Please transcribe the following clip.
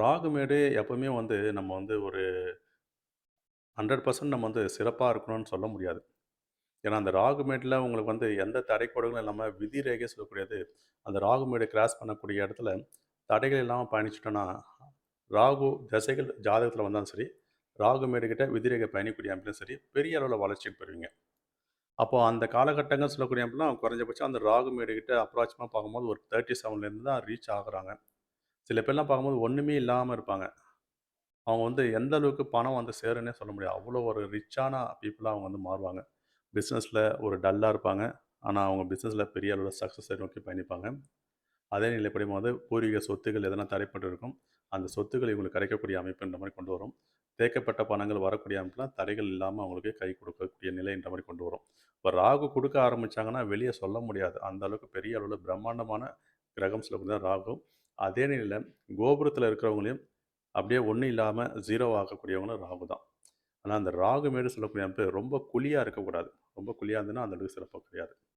ராகுமேடு எப்பவுமே வந்து நம்ம வந்து ஒரு 100% நம்ம வந்து சிறப்பாக இருக்கணும்னு சொல்ல முடியாது. ஏன்னா, அந்த ராகுமேட்டில் உங்களுக்கு வந்து எந்த தடைக்கோடுகளும் இல்லாமல் விதி ரேகை சொல்லக்கூடியது, அந்த ராகுமேடு கிராஸ் பண்ணக்கூடிய இடத்துல தடைகள் இல்லாமல் பயணிச்சிட்டோன்னா ராகு திசைகள் ஜாதகத்தில் வந்தாலும் சரி, ராகுமேடுகிட்ட விதிரேகை பயணிக்கூடிய அமைப்பிலும் சரி, பெரிய அளவில் வளர்ச்சி பெறுவீங்க. அப்போ அந்த காலகட்டங்கள் சொல்லக்கூடிய அமைப்புலாம் குறைஞ்சபட்சம் அந்த ராகுமேடு கிட்ட பார்க்கும்போது ஒரு 37லேருந்து தான் ரீச் ஆகுறாங்க. சில பேர்லாம் பார்க்கும்போது ஒன்றுமே இல்லாமல் இருப்பாங்க. அவங்க வந்து எந்த அளவுக்கு பணம் வந்து சேருன்னே சொல்ல முடியாது. அவ்வளோ ஒரு ரிச்சான பீப்புளாக அவங்க வந்து மாறுவாங்க. பிஸ்னஸில் ஒரு டல்லாக இருப்பாங்க. ஆனால் அவங்க பிஸ்னஸில் பெரிய அளவில் சக்ஸஸை நோக்கி பயணிப்பாங்க. அதே நிலைப்படியும்போது பூர்வீக சொத்துக்கள் எதனா தடைப்பட்டு இருக்கும். அந்த சொத்துக்கள் இவங்களுக்கு கிடைக்கக்கூடிய அமைப்புன்ற மாதிரி கொண்டு வரும். தேக்கப்பட்ட பணங்கள் வரக்கூடிய அமைப்புலாம் தடைகள் இல்லாமல் அவங்களுக்கு கை கொடுக்கக்கூடிய நிலைன்ற மாதிரி கொண்டு வரும். இப்போ ராகு கொடுக்க ஆரம்பிச்சாங்கன்னா, வெளியே சொல்ல முடியாது. அந்த அளவுக்கு பெரிய அளவில் பிரம்மாண்டமான கிரகம் சொல்லக்கூடிய ராகு. அதே நிலையில் கோபுரத்தில் இருக்கிறவங்களையும் அப்படியே ஒன்றும் இல்லாமல் ஜீரோ ஆகக்கூடியவங்களும் ராகு தான். ஆனால் அந்த ராகு மேடு சொல்லக்கூடிய அமைப்பு ரொம்ப குழியாக இருக்கக்கூடாது. ரொம்ப குழியாக இருந்ததுன்னா, அந்த அளவுக்கு சிறப்பு கிடையாது.